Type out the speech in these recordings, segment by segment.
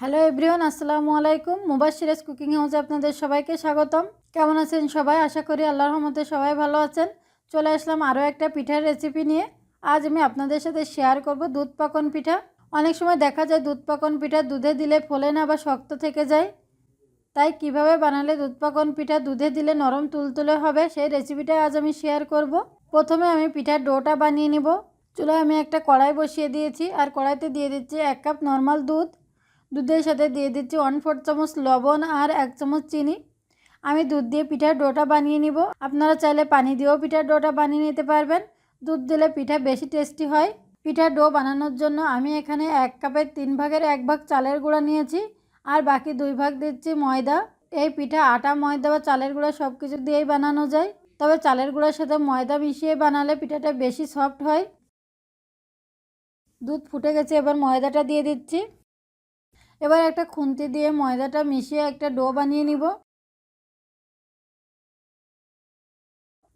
Hello everyone আসসালামু আলাইকুম। মুবাশিরাজ cooking হাউসে আপনাদের সবাইকে স্বাগতম। কেমন আছেন সবাই? আশা করি আল্লাহর রহমতে সবাই ভালো আছেন। চলে আসলাম আরও একটা পিঠার রেসিপি নিয়ে। আজ আমি আপনাদের সাথে শেয়ার করব দুধ পাকন পিঠা। অনেক সময় দেখা যায় দুধ পাকন পিঠা দুধে দিলে ফোলে না বা শক্ত থেকে যায়। তাই কীভাবে বানালে দুধ পাকন পিঠা দুধে দিলে নরম তুলতুলে হবে সেই রেসিপিটা আজ আমি শেয়ার করব। প্রথমে আমি পিঠার ডোটা বানিয়ে নিব। চুলায় আমি একটা কড়াই বসিয়ে দিয়েছি। আর কড়াইতে দিয়ে দিচ্ছি এক কাপ নর্মাল দুধ। দুধের সাথে দিয়ে দিচ্ছি ওয়ান ফোর চামচ লবণ আর এক চামচ চিনি। আমি দুধ দিয়ে পিঠার ডোটা বানিয়ে নিব। আপনারা চাইলে পানি দিয়েও পিঠার ডোটা বানিয়ে নিতে পারবেন। দুধ দিলে পিঠা বেশি টেস্টি হয়। পিঠার ডো বানানোর জন্য আমি এখানে এক কাপের তিন ভাগের এক ভাগ চালের গুঁড়া নিয়েছি আর বাকি দুই ভাগ দিচ্ছি ময়দা। এই পিঠা আটা, ময়দা বা চালের গুঁড়া সব কিছু দিয়েই বানানো যায়। তবে চালের গুঁড়ার সাথে ময়দা মিশিয়ে বানালে পিঠাটা বেশি সফট হয়। দুধ ফুটে গেছে, এবার ময়দাটা দিয়ে দিচ্ছি। এবার একটা খুন্তি দিয়ে ময়দাটা মিশিয়ে একটা ডো বানিয়ে নিব।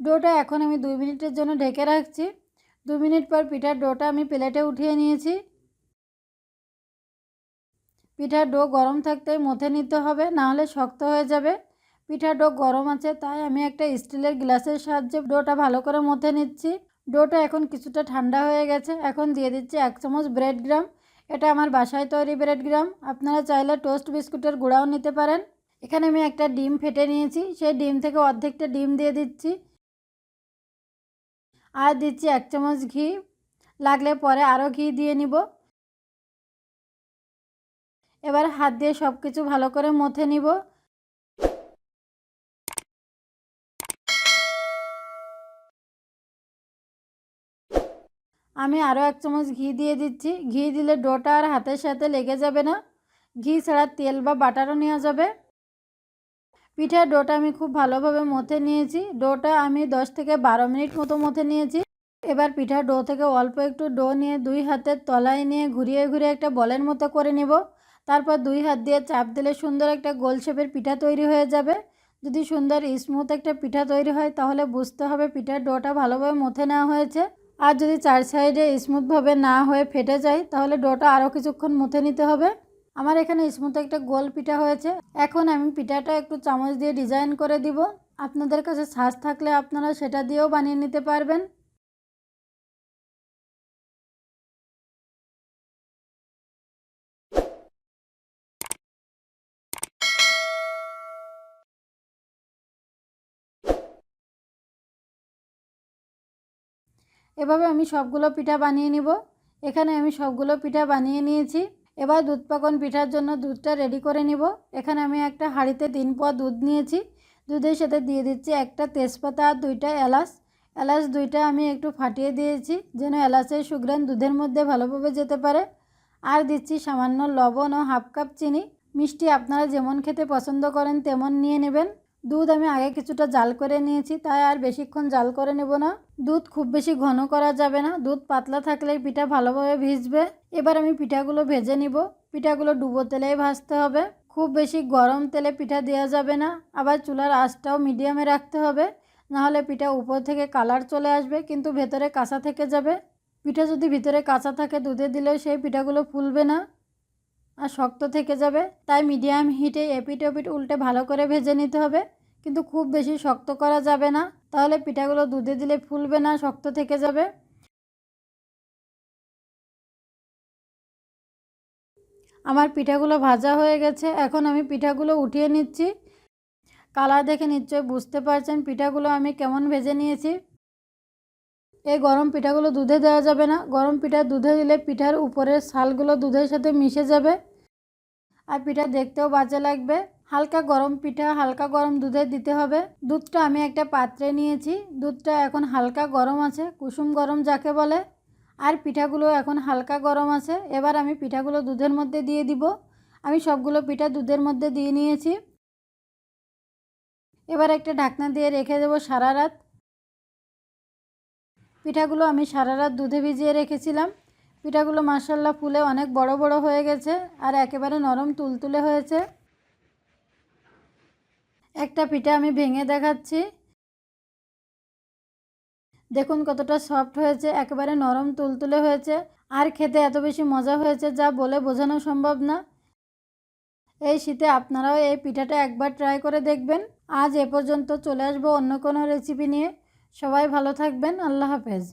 ডোটা এখন আমি দুই মিনিটের জন্য ঢেকে রাখছি। দু মিনিট পর পিঠার ডোটা আমি প্লেটে উঠিয়ে নিয়েছি। পিঠার ডো গরম থাকতেই মথে নিতে হবে নাহলে শক্ত হয়ে যাবে। পিঠার ডো গরম আছে, তাই আমি একটা স্টিলের গ্লাসের সাহায্যে ডোটা ভালো করে মথে নিচ্ছি। ডোটা এখন কিছুটা ঠান্ডা হয়ে গেছে, এখন দিয়ে দিচ্ছি এক চামচ ব্রেড গ্রাম এটা আমার বাসায় তৈরি ব্রেড গ্রাম। আপনারা চাইলে টোস্ট বিস্কুটের গুঁড়াও নিতে পারেন। এখানে আমি একটা ডিম ফেটে নিয়েছি। সেই ডিম থেকে অর্ধেকটা ডিম দিয়ে দিচ্ছি। আর দিচ্ছি এক চামচ ঘি। লাগলে পরে আরও ঘি দিয়ে নিব। এবার হাত দিয়ে সব কিছু ভালো করে মথে নিব। আমি আরও এক চামচ ঘি দিয়ে দিচ্ছি। ঘি দিলে ডোটা আর হাতের সাথে লেগে যাবে না। ঘি ছাড়া তেল বা বাটারও নেওয়া যাবে। পিঠার ডোটা আমি খুব ভালোভাবে মথে নিয়েছি। ডোটা আমি দশ থেকে বারো মিনিট মতো মথে নিয়েছি। এবার পিঠার ডো থেকে অল্প একটু ডো নিয়ে দুই হাতের তলায় নিয়ে ঘুরিয়ে ঘুরিয়ে একটা বলের মতো করে নেব। তারপর দুই হাত দিয়ে চাপ দিলে সুন্দর একটা গোল শেপের পিঠা তৈরি হয়ে যাবে। যদি সুন্দর স্মুথ একটা পিঠা তৈরি হয়, তাহলে বুঝতে হবে পিঠার ডোটা ভালোভাবে মথে নেওয়া হয়েছে। আর যদি চার সাইডে স্মুথভাবে না হয়ে ফেটে যায়, তাহলে ডোটা আরও কিছুক্ষণ মুথে নিতে হবে। আমার এখানে স্মুথ একটা গোল পিঠা হয়েছে। এখন আমি পিঠাটা একটু চামচ দিয়ে ডিজাইন করে দিব। আপনাদের কাছে ছাঁচ থাকলে আপনারা সেটা দিয়েও বানিয়ে নিতে পারবেন। এভাবে আমি সবগুলো পিঠা বানিয়ে নিব। এখানে আমি সবগুলো পিঠা বানিয়ে নিয়েছি। এবার দুধ পাকন পিঠার জন্য দুধটা রেডি করে নিব। এখানে আমি একটা হাঁড়িতে তিন পোয়া দুধ নিয়েছি। দুধের সাথে দিয়ে দিচ্ছি একটা তেজপাতা আর দুইটা এলাচ। এলাচ দুইটা আমি একটু ফাটিয়ে দিয়েছি যেন এলাচের সুগ্রান দুধের মধ্যে ভালোভাবে যেতে পারে। আর দিচ্ছি সামান্য লবণ ও হাফ কাপ চিনি। মিষ্টি আপনারা যেমন খেতে পছন্দ করেন তেমন নিয়ে নেবেন। দুধ আমি আগে কিছুটা জাল করে নিয়েছি, তাই আর বেশিক্ষণ জাল করে নেব না। দুধ খুব বেশি ঘন করা যাবে না, দুধ পাতলা থাকলেই পিঠা ভালোভাবে ভিজবে। এবার আমি পিঠাগুলো ভেজে নিব, পিঠাগুলো ডুবো তেলেই ভাজতে হবে। খুব বেশি গরম তেলে পিঠা দেওয়া যাবে না, আবার চুলার আঁচটাও মিডিয়ামে রাখতে হবে। নাহলে পিঠা উপর থেকে কালার চলে আসবে, কিন্তু ভেতরে কাঁচা থেকে যাবে। পিঠা যদি ভিতরে কাঁচা থাকে, দুধে দিলেও সেই পিঠাগুলো ফুলবে না। আর শক্ত থেকে যাবে, তাই মিডিয়াম হিটে এপিট ওপিট উল্টে ভালো করে ভেজে নিতে হবে। কিন্তু খুব বেশি শক্ত করা যাবে না, তাহলে পিঠাগুলো দুধে দিলে ফুলবে না, শক্ত থেকে যাবে। আমার পিঠাগুলো ভাজা হয়ে গেছে, এখন আমি পিঠাগুলো উঠিয়ে নিচ্ছি। কালার দেখে নিশ্চয়ই বুঝতে পারছেন পিঠাগুলো আমি কেমন ভেজে নিয়েছি। এই গরম পিঠাগুলো দুধে দেওয়া যাবে না, গরম পিঠা দুধে দিলে পিঠার উপরের শালগুলো দুধের সাথে মিশে যাবে। আর পিঠা দেখতেও বাজে লাগবে। হালকা গরম পিঠা, হালকা গরম দুধে দিতে হবে। দুধটা আমি একটা পাত্রে নিয়েছি। দুধটা এখন হালকা গরম আছে, কুসুম গরম যাকে বলে। আর পিঠাগুলো এখন হালকা গরম আছে। এবার আমি পিঠাগুলো দুধের মধ্যে দিয়ে দিব। আমি সবগুলো পিঠা দুধের মধ্যে দিয়ে নিয়েছি। এবার একটা ঢাকনা দিয়ে রেখে দেবো সারা রাত। পিঠাগুলো আমি সারা রাত দুধে ভিজিয়ে রেখেছিলাম। পিঠাগুলো মাসাল্লা ফুলে অনেক বড় বড় হয়ে গেছে আর একেবারে নরম তুলতুলে হয়েছে। একটা পিঠা আমি ভেঙে দেখাচ্ছি। দেখুন কতটা সফট হয়েছে, একেবারে নরম তুলতুলে হয়েছে। আর খেতে এত বেশি মজা হয়েছে যা বলে বোঝানো সম্ভব না। এই শীতে আপনারাও এই পিঠাটা একবার ট্রাই করে দেখবেন। আজ এ পর্যন্ত চলে আসব অন্য কোনো রেসিপি নিয়ে। সবাই ভালো থাকবেন, আল্লাহ হাফেজ।